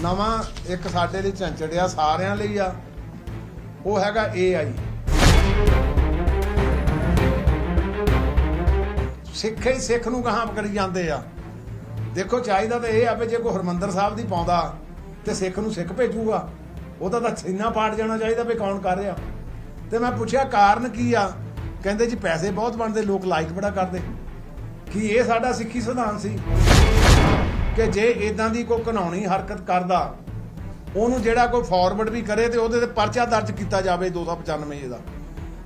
ਨਵਾਂ ਇੱਕ ਸਾਡੇ ਲਈ ਝੰਚੜਿਆ ਸਾਰਿਆਂ ਲਈ ਆ। ਉਹ ਹੈਗਾ AI ਸਿੱਖ ਹੀ ਸਿੱਖ ਨੂੰ ਕਹਾਂ ਕਰੀ ਜਾਂਦੇ ਆ। ਦੇਖੋ ਚਾਹੀਦਾ ਤਾਂ ਇਹ ਆ ਵੀ ਜੇ ਕੋਈ ਹਰਮੰਦਰ ਸਾਹਿਬ ਦੀ ਪਾਉਂਦਾ ਤੇ ਸਿੱਖ ਨੂੰ ਸਿੱਖ ਭੇਜੂਗਾ, ਉਹਦਾ ਤਾਂ ਸੀਨਾ ਪਾੜ ਜਾਣਾ ਚਾਹੀਦਾ ਵੀ ਕੌਣ ਕਰ ਰਿਹਾ। ਤੇ ਮੈਂ ਪੁੱਛਿਆ ਕਾਰਨ ਕੀ ਆ? ਕਹਿੰਦੇ ਜੀ ਪੈਸੇ ਬਹੁਤ ਬਣਦੇ, ਲੋਕ ਲਾਈਕ ਬੜਾ ਕਰਦੇ। ਕੀ ਇਹ ਸਾਡਾ ਸਿੱਖੀ ਸਿਧਾਂਤ ਸੀ? ਕਿ ਜੇ ਇਦਾਂ ਦੀ ਕੋਈ ਕਾਨੂੰਨੀ ਹਰਕਤ ਕਰਦਾ, ਉਹਨੂੰ ਜਿਹੜਾ ਕੋਈ ਫਾਰਵਰਡ ਵੀ ਕਰੇ ਤੇ ਉਹਦੇ ਤੇ ਪਰਚਾ ਦਰਜ ਕੀਤਾ ਜਾਵੇ 295 ਦਾ,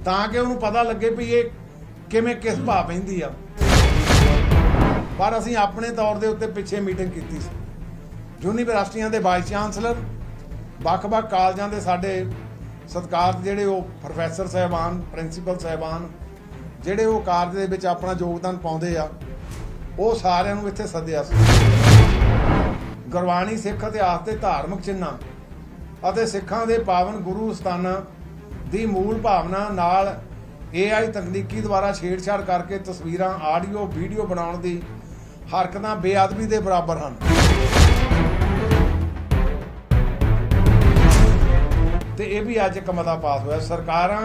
ਤਾਂ ਕਿ ਉਹਨੂੰ ਪਤਾ ਲੱਗੇ ਵੀ ਇਹ ਕਿਵੇਂ ਕਿਸ ਭਾਅ ਪੈਂਦੀ ਆ। ਪਰ ਅਸੀਂ ਆਪਣੇ ਤੌਰ ਦੇ ਉੱਤੇ ਪਿੱਛੇ ਮੀਟਿੰਗ ਕੀਤੀ ਸੀ। ਯੂਨੀਵਰਸਿਟੀਆਂ ਦੇ ਵਾਈਸ ਚਾਂਸਲਰ ਵੱਖ-ਵੱਖ ਕਾਲਜਾਂ ਦੇ ਸਾਡੇ ਸਤਿਕਾਰਤ ਜਿਹੜੇ ਉਹ ਪ੍ਰੋਫੈਸਰ ਸਹਿਬਾਨ ਪ੍ਰਿੰਸੀਪਲ ਸਹਿਬਾਨ, ਜਿਹੜੇ ਉਹ ਕਾਰਜ ਦੇ ਵਿੱਚ ਆਪਣਾ ਯੋਗਦਾਨ ਪਾਉਂਦੇ ਆ, ਉਹ ਸਾਰਿਆਂ ਨੂੰ ਇੱਥੇ ਸੱਦਿਆ ਸੀ। ਗੁਰਬਾਣੀ ਸਿੱਖ ਇਤਿਹਾਸ ਦੇ ਧਾਰਮਿਕ ਚਿੰਨ੍ਹਾਂ ਅਤੇ ਸਿੱਖਾਂ ਦੇ ਪਾਵਨ ਗੁਰੂ ਸਥਾਨਾਂ ਦੀ ਮੂਲ ਭਾਵਨਾ ਨਾਲ AI ਤਕਨੀਕੀ ਦੁਆਰਾ ਛੇੜਛਾੜ ਕਰਕੇ ਤਸਵੀਰਾਂ, ਆਡੀਓ, ਵੀਡੀਓ ਬਣਾਉਣ ਦੀ ਹਰਕਤਾਂ ਬੇਅਦਬੀ ਦੇ ਬਰਾਬਰ ਹਨ। ਤੇ ਇਹ ਵੀ ਅੱਜ ਇੱਕ ਮਤਾ ਪਾਸ ਹੋਇਆ। ਸਰਕਾਰਾਂ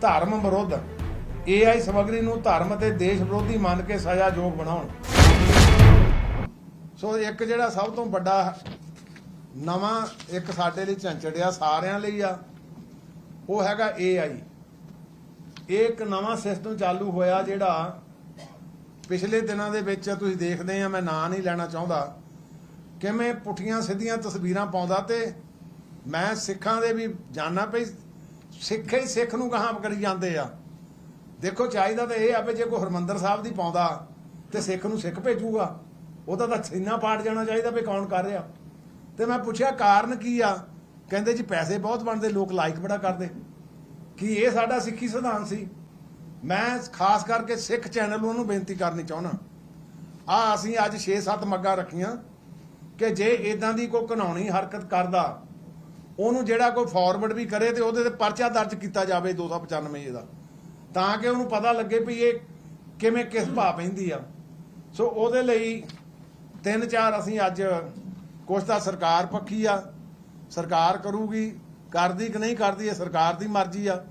ਧਰਮ ਵਿਰੁੱਧ AI ਸਮੱਗਰੀ ਨੂੰ ਧਰਮ ਅਤੇ ਦੇਸ਼ ਵਿਰੋਧੀ ਮੰਨ ਕੇ ਸਜ਼ਾਯੋਗ ਬਣਾਉਣ। ਸੋ ਇੱਕ ਜਿਹੜਾ ਸਭ ਤੋਂ ਵੱਡਾ ਨਵਾਂ ਇੱਕ ਸਾਡੇ ਲਈ ਝੰਚੜਿਆ ਸਾਰਿਆਂ ਲਈ ਆ, ਉਹ ਹੈਗਾ AI ਇਹ ਇੱਕ ਨਵਾਂ ਸਿਸਟਮ ਚਾਲੂ ਹੋਇਆ ਜਿਹੜਾ ਪਿਛਲੇ ਦਿਨਾਂ ਦੇ ਵਿੱਚ ਤੁਸੀਂ ਦੇਖਦੇ ਆ, ਮੈਂ ਨਾਂ ਨਹੀਂ ਲੈਣਾ ਚਾਹੁੰਦਾ, ਕਿਵੇਂ ਪੁੱਠੀਆਂ ਸਿੱਧੀਆਂ ਤਸਵੀਰਾਂ ਪਾਉਂਦਾ ਤੇ ਮੈਂ ਸਿੱਖਾਂ ਦੇ ਵੀ ਜਾਣਾ ਪਈ, ਸਿੱਖ ਹੀ ਸਿੱਖ ਨੂੰ ਕਹਾਂ ਕਰੀ ਜਾਂਦੇ ਆ। ਦੇਖੋ, ਚਾਹੀਦਾ ਤਾਂ ਇਹ ਆ ਵੀ ਜੇ ਕੋਈ ਹਰਮੰਦਰ ਸਾਹਿਬ ਦੀ ਪਾਉਂਦਾ ਤੇ ਸਿੱਖ ਨੂੰ ਸਿੱਖ ਭੇਜੂਗਾ। ਉਹਦਾ ਤਾਂ ਸੀਨਾ ਪਾਟ ਜਾਣਾ ਚਾਹੀਦਾ ਵੀ ਕੌਣ ਕਰ ਰਿਹਾ। ਤੇ ਮੈਂ ਪੁੱਛਿਆ, ਕਾਰਨ ਕੀ ਆ? ਕਹਿੰਦੇ ਜੀ, ਪੈਸੇ ਬਹੁਤ ਬਣਦੇ, ਲੋਕ ਲਾਈਕ ਬੜਾ ਕਰਦੇ। ਕੀ ਇਹ ਸਾਡਾ ਸਿੱਖੀ ਸਿਧਾਂਤ ਸੀ? ਮੈਂ ਖਾਸ ਕਰਕੇ ਸਿੱਖ ਚੈਨਲ ਨੂੰ ਬੇਨਤੀ ਕਰਨੀ ਚਾਹੁੰਦਾ। ਆ ਅਸੀਂ ਅੱਜ 6-7 ਮੱਗਾਂ ਰੱਖੀਆਂ ਕਿ ਜੇ ਇਦਾਂ ਦੀ ਕੋਈ ਕਾਨੂੰਨੀ ਹਰਕਤ ਕਰਦਾ, ਉਹਨੂੰ ਜਿਹੜਾ ਕੋਈ ਫਾਰਵਰਡ ਵੀ ਕਰੇ ਤੇ ਉਹਦੇ ਤੇ ਪਰਚਾ ਦਰਜ ਕੀਤਾ ਜਾਵੇ 295 ਦਾ। ਤਾਂ ਕਿ ਉਹਨੂੰ ਪਤਾ ਲੱਗੇ ਵੀ ਇਹ ਕਿਵੇਂ ਕਿਸ ਭਾਅ ਪੈਂਦੀ ਆ। ਸੋ ਉਹਦੇ ਲਈ ਤਿੰਨ ਚਾਰ ਅਸੀਂ ਅੱਜ ਕੁਛ ਤਾਂ ਸਰਕਾਰ ਪੱਖੀ ਆ, ਸਰਕਾਰ ਕਰੂਗੀ, ਕਰਦੀ ਕਿ ਨਹੀਂ ਕਰਦੀ, ਇਹ ਸਰਕਾਰ ਦੀ ਮਰਜ਼ੀ ਆ।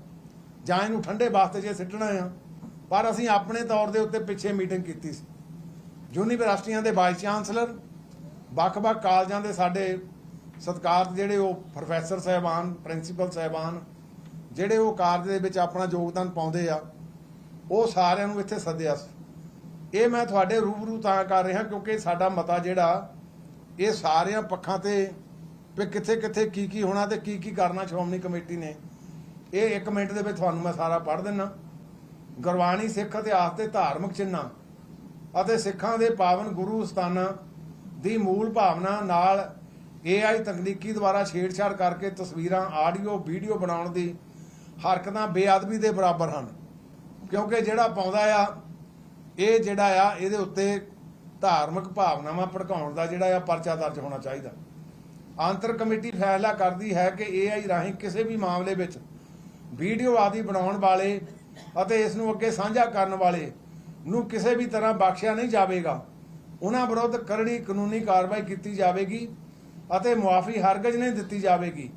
ਜਾਂ ਇਹਨੂੰ ਠੰਡੇ ਵਾਸਤੇ ਜੇ ਸਿੱਟਣਾ ਆ। ਪਰ ਅਸੀਂ ਆਪਣੇ ਤੌਰ ਦੇ ਉੱਤੇ ਪਿੱਛੇ ਮੀਟਿੰਗ ਕੀਤੀ ਸੀ। ਯੂਨੀਵਰਸਿਟੀਆਂ ਦੇ ਵਾਈਸ ਚਾਂਸਲਰ, ਵੱਖ-ਵੱਖ ਕਾਲਜਾਂ ਦੇ ਸਾਡੇ ਸਤਿਕਾਰਤ ਜਿਹੜੇ ਉਹ ਪ੍ਰੋਫੈਸਰ ਸਹਿਬਾਨ, ਪ੍ਰਿੰਸੀਪਲ ਸਹਿਬਾਨ, ਜਿਹੜੇ ਉਹ ਕਾਰਜ ਦੇ ਵਿੱਚ ਆਪਣਾ ਯੋਗਦਾਨ ਪਾਉਂਦੇ ਆ, ਉਹ ਸਾਰਿਆਂ ਨੂੰ ਇੱਥੇ ਸੱਦਿਆ ਸੀ। ਇਹ ਮੈਂ ਤੁਹਾਡੇ ਰੂਬਰੂ ਤਾਂ ਕਰ ਰਿਹਾ ਕਿਉਂਕਿ ਸਾਡਾ ਮਤਾ ਜਿਹੜਾ, ਇਹ ਸਾਰਿਆਂ ਪੱਖਾਂ ਤੇ ਵੀ ਕਿੱਥੇ ਕਿੱਥੇ ਕੀ ਕੀ ਹੋਣਾ ਤੇ ਕੀ ਕੀ ਕਰਨਾ ਸ਼੍ਰੋਮਣੀ ਕਮੇਟੀ ਨੇ। ਇਹ 1 ਮਿੰਟ ਦੇ ਵਿੱਚ ਤੁਹਾਨੂੰ ਮੈਂ ਸਾਰਾ ਪੜ੍ਹ ਦਿੰਨਾ। ਗੁਰਬਾਣੀ ਸਿੱਖ ਇਤਿਹਾਸ ਤੇ ਧਾਰਮਿਕ ਚਿੰਨ੍ਹਾਂ ਅਤੇ ਸਿੱਖਾਂ ਦੇ ਪਾਵਨ ਗੁਰੂ ਸਥਾਨਾਂ ਦੀ ਮੂਲ ਭਾਵਨਾ ਨਾਲ AI ਤਕਨੀਕੀ ਦੁਆਰਾ ਛੇੜਛਾੜ ਕਰਕੇ ਤਸਵੀਰਾਂ, ਆਡੀਓ, ਵੀਡੀਓ ਬਣਾਉਣ ਦੀ ਹਰਕਤਾਂ ਬੇਅਦਬੀ ਦੇ ਬਰਾਬਰ ਹਨ। ਕਿਉਂਕਿ ਜਿਹੜਾ ਪਾਉਂਦਾ ਆ ਇਹ ਜਿਹੜਾ ਆ, ਇਹਦੇ ਉੱਤੇ ਧਾਰਮਿਕ ਭਾਵਨਾਵਾਂ ਭੜਕਾਉਣ ਦਾ ਜਿਹੜਾ ਆ ਪਰਚਾ ਦਰਜ ਹੋਣਾ ਚਾਹੀਦਾ। ਆਂਤਰ ਕਮੇਟੀ ਫੈਸਲਾ ਕਰਦੀ ਹੈ ਕਿ AI ਰਾਹੀਂ ਕਿਸੇ ਵੀ ਮਾਮਲੇ ਵਿੱਚ ਵੀਡੀਓ ਆਦਿ ਬਣਾਉਣ ਵਾਲੇ ਅਤੇ ਇਸ ਨੂੰ ਅੱਗੇ ਸਾਂਝਾ ਕਰਨ ਵਾਲੇ ਨੂੰ ਕਿਸੇ ਵੀ ਤਰ੍ਹਾਂ ਬਖਸ਼ਿਆ ਨਹੀਂ ਜਾਵੇਗਾ। ਉਹਨਾਂ ਵਿਰੁੱਧ ਕਰੜੀ ਕਾਨੂੰਨੀ ਕਾਰਵਾਈ ਕੀਤੀ ਜਾਵੇਗੀ ਅਤੇ ਮੁਆਫੀ ਹਰਗਜ਼ ਨਹੀਂ ਦਿੱਤੀ ਜਾਵੇਗੀ।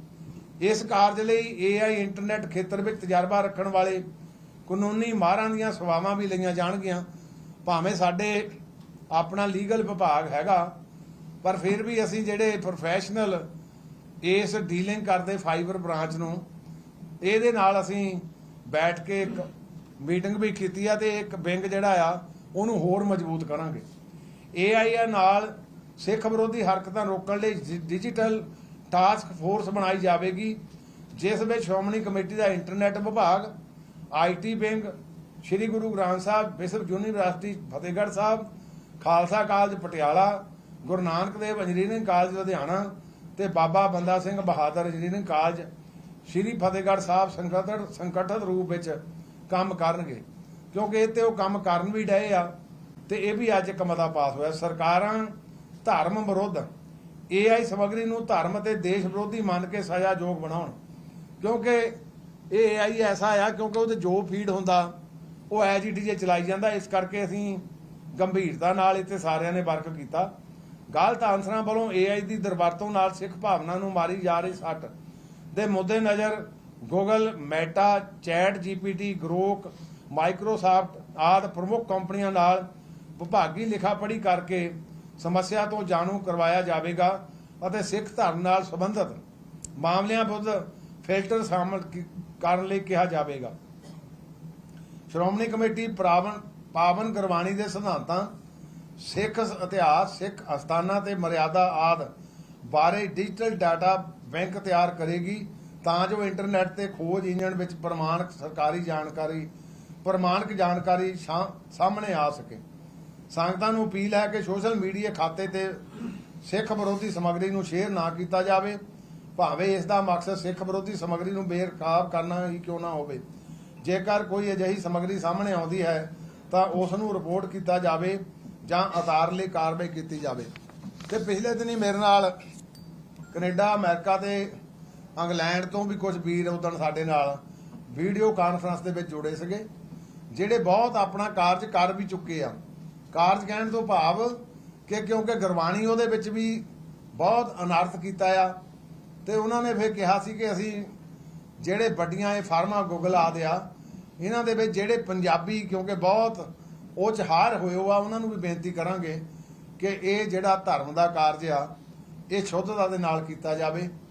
ਇਸ ਕਾਰਜ ਲਈ AI ਇੰਟਰਨੈਟ ਖੇਤਰ ਵਿੱਚ ਤਜਰਬਾ ਰੱਖਣ ਵਾਲੇ ਕਾਨੂੰਨੀ ਮਾਹਰਾਂ ਦੀਆਂ ਸੇਵਾਵਾਂ ਵੀ ਲਈਆਂ ਜਾਣਗੀਆਂ। ਭਾਵੇਂ ਸਾਡੇ ਆਪਣਾ ਲੀਗਲ ਵਿਭਾਗ ਹੈਗਾ, ਪਰ ਫਿਰ ਵੀ ਅਸੀਂ ਜਿਹੜੇ ਪ੍ਰੋਫੈਸ਼ਨਲ ਇਸ ਡੀਲਿੰਗ ਕਰਦੇ ਫਾਈਬਰ ਬ੍ਰਾਂਚ ਨੂੰ, ਇਹਦੇ ਨਾਲ ਅਸੀਂ ਬੈਠ ਕੇ ਇੱਕ ਮੀਟਿੰਗ ਵੀ ਕੀਤੀ ਆ ਤੇ ਇੱਕ ਵਿੰਗ ਜਿਹੜਾ ਆ, ਉਹਨੂੰ ਹੋਰ ਮਜ਼ਬੂਤ ਕਰਾਂਗੇ। AI ਨਾਲ ਸਿੱਖ ਵਿਰੋਧੀ ਹਰਕਤਾਂ ਰੋਕਣ ਲਈ ਡਿਜੀਟਲ ਟਾਸਕ ਫੋਰਸ ਬਣਾਈ ਜਾਵੇਗੀ, ਜਿਸ ਵਿੱਚ ਸ਼੍ਰੋਮਣੀ ਕਮੇਟੀ ਦਾ ਇੰਟਰਨੈਟ ਵਿਭਾਗ IT wing Sri Guru Granth Sahib Vishwa university, Fatehgarh Sahib, Khalsa college Patiala, Guru Nanak Dev engineering college Ludhiana ਤੇ ਬਾਬਾ ਬੰਦਾ ਸਿੰਘ ਬਹਾਦਰ ਇੰਜੀਨੀਅਰਿੰਗ ਕਾਲਜ, ਸ੍ਰੀ ਫਤਿਹਗੜ੍ਹ ਸਾਹਿਬ ਸੰਗਠਿਤ ਸੰਗਠਿਤ ਰੂਪ ਵਿੱਚ ਕੰਮ ਕਰਨਗੇ। ਕਿਉਂਕਿ ਇਹ ਤੇ ਉਹ ਕੰਮ ਕਰਨ ਵੀ ਡਏ ਆ ਤੇ ਇਹ ਵੀ ਅੱਜ ਇੱਕ ਮਤਾ ਪਾਸ ਹੋਇਆ। ਸਰਕਾਰਾਂ ਧਰਮ ਵਿਰੁੱਧ AI ਸਮੱਗਰੀ ਨੂੰ ਧਰਮ ਅਤੇ ਦੇਸ਼ ਵਿਰੋਧੀ ਮੰਨ ਕੇ ਸਜ਼ਾਯੋਗ ਬਣਾਉਣ। ਕਿਉਂਕਿ ਇਹ AI ਐਸਾ ਆ, ਕਿਉਂਕਿ ਉਹਦੇ ਜੋ ਫੀਡ ਹੁੰਦਾ ਉਹ ਐਜ ਇਟ ਜੇ ਚਲਾਈ ਜਾਂਦਾ, ਇਸ ਕਰਕੇ ਅਸੀਂ ਗੰਭੀਰਤਾ ਨਾਲ ਇੱਥੇ ਸਾਰਿਆਂ ਨੇ ਵਰਕ ਕੀਤਾ। ਗਲਤ ਆਨਸਰਾਂ ਵੱਲੋਂ AI ਦੀ ਦੁਰਵਰਤੋਂ ਨਾਲ ਸਿੱਖ ਭਾਵਨਾ ਨੂੰ ਮਾਰੀ ਜਾ ਰਹੀ ਸੱਟ ਦੇ ਮੁੱਦੇ ਨਜ਼ਰ Google Meta ChatGPT Grok Microsoft ਆਦਿ ਪ੍ਰਮੁੱਖ ਕੰਪਨੀਆਂ ਨਾਲ ਵਿਭਾਗੀ ਲਿਖਾ ਪੜ੍ਹੀ ਕਰਕੇ ਸਮੱਸਿਆ ਤੋਂ ਜਾਣੂ ਕਰਵਾਇਆ ਜਾਵੇਗਾ ਅਤੇ ਸਿੱਖ ਧਰਮ ਨਾਲ ਸੰਬੰਧਿਤ ਮਾਮਲਿਆਂ ਵਿਰੁੱਧ ਫਿਲਟਰ ਸ਼ਾਮਲ ਕਰਨ ਲਈ ਕਿਹਾ ਜਾਵੇਗਾ। ਸ਼੍ਰੋਮਣੀ ਕਮੇਟੀ ਪਾਵਨ ਪਾਵਨ ਗੁਰਬਾਣੀ ਦੇ ਸਿਧਾਂਤਾਂ, ਸਿੱਖ ਇਤਿਹਾਸ, ਸਿੱਖ ਅਸਥਾਨਾਂ ਤੇ ਮਰਿਆਦਾ ਆਦ ਬਾਰੇ ਡਿਜੀਟਲ ਡਾਟਾ ਬੈਂਕ ਤਿਆਰ ਕਰੇਗੀ ਤਾਂ ਜੋ ਇੰਟਰਨੈਟ ਤੇ ਖੋਜ ਇੰਜਣ ਵਿੱਚ ਪ੍ਰਮਾਣਿਕ ਸਰਕਾਰੀ ਜਾਣਕਾਰੀ, ਪ੍ਰਮਾਣਿਕ ਜਾਣਕਾਰੀ ਸਾਹਮਣੇ ਆ ਸਕੇ। ਸੰਗਤਾਂ ਨੂੰ ਅਪੀਲ ਹੈ ਕਿ ਸੋਸ਼ਲ ਮੀਡੀਆ ਖਾਤੇ ਤੇ ਸਿੱਖ ਵਿਰੋਧੀ ਸਮੱਗਰੀ ਨੂੰ ਸ਼ੇਅਰ ਨਾ ਕੀਤਾ ਜਾਵੇ। ਭਾਵੇਂ ਇਸ ਦਾ ਮਕਸਦ ਸਿੱਖ ਵਿਰੋਧੀ ਸਮੱਗਰੀ ਨੂੰ ਬੇਰਖਾਬ ਕਰਨਾ ਹੀ ਕਿਉਂ ਨਾ ਹੋਵੇ। ਜੇਕਰ ਕੋਈ ਅਜਿਹੀ ਸਮੱਗਰੀ ਸਾਹਮਣੇ ਆਉਂਦੀ ਹੈ, ਤਾਂ ਉਸ ਨੂੰ ਰਿਪੋਰਟ ਕੀਤਾ ਜਾਵੇ ਜਾਂ ਆਧਾਰ ਲਈ ਕਾਰਵਾਈ ਕੀਤੀ ਜਾਵੇ। ਤੇ ਪਿਛਲੇ ਦਿਨੀ ਮੇਰੇ ਨਾਲ ਕੈਨੇਡਾ, ਅਮਰੀਕਾ ਤੇ ਇੰਗਲੈਂਡ ਤੋਂ ਵੀ ਕੁਝ ਵੀਰ ਉਦਣ ਸਾਡੇ ਨਾਲ ਵੀਡੀਓ ਕਾਨਫਰੰਸ ਦੇ ਵਿੱਚ ਜੁੜੇ ਸੀਗੇ, ਜਿਹੜੇ ਬਹੁਤ ਆਪਣਾ ਕਾਰਜ ਕਰ ਵੀ ਚੁੱਕੇ ਆ। ਕਾਰਜ ਕਹਿਣ ਤੋਂ ਭਾਵ ਕਿ ਕਿਉਂਕਿ ਗੁਰਬਾਣੀ ਉਹਦੇ ਵਿੱਚ ਵੀ ਬਹੁਤ ਅਨਰਥ ਕੀਤਾ ਆ, ਤੇ ਉਹਨਾਂ ਨੇ ਫਿਰ ਕਿਹਾ ਸੀ ਕਿ ਅਸੀਂ ਜਿਹੜੇ ਵੱਡੀਆਂ ਇਹ ਫਾਰਮਾ ਗੂਗਲ ਆਦਿ ਆ, ਇਹਨਾਂ ਦੇ ਵਿੱਚ ਜਿਹੜੇ ਪੰਜਾਬੀ, ਕਿਉਂਕਿ ਬਹੁਤ ਉਹ ਚ ਹਾਰ ਹੋਏ ਹੋ ਆ, ਉਹਨਾਂ ਨੂੰ ਵੀ ਬੇਨਤੀ ਕਰਾਂਗੇ ਕਿ ਇਹ ਜਿਹੜਾ ਧਰਮ ਦਾ ਕਾਰਜ ਆ, ਇਹ ਸ਼ੁੱਧਤਾ ਦੇ ਨਾਲ ਕੀਤਾ ਜਾਵੇ।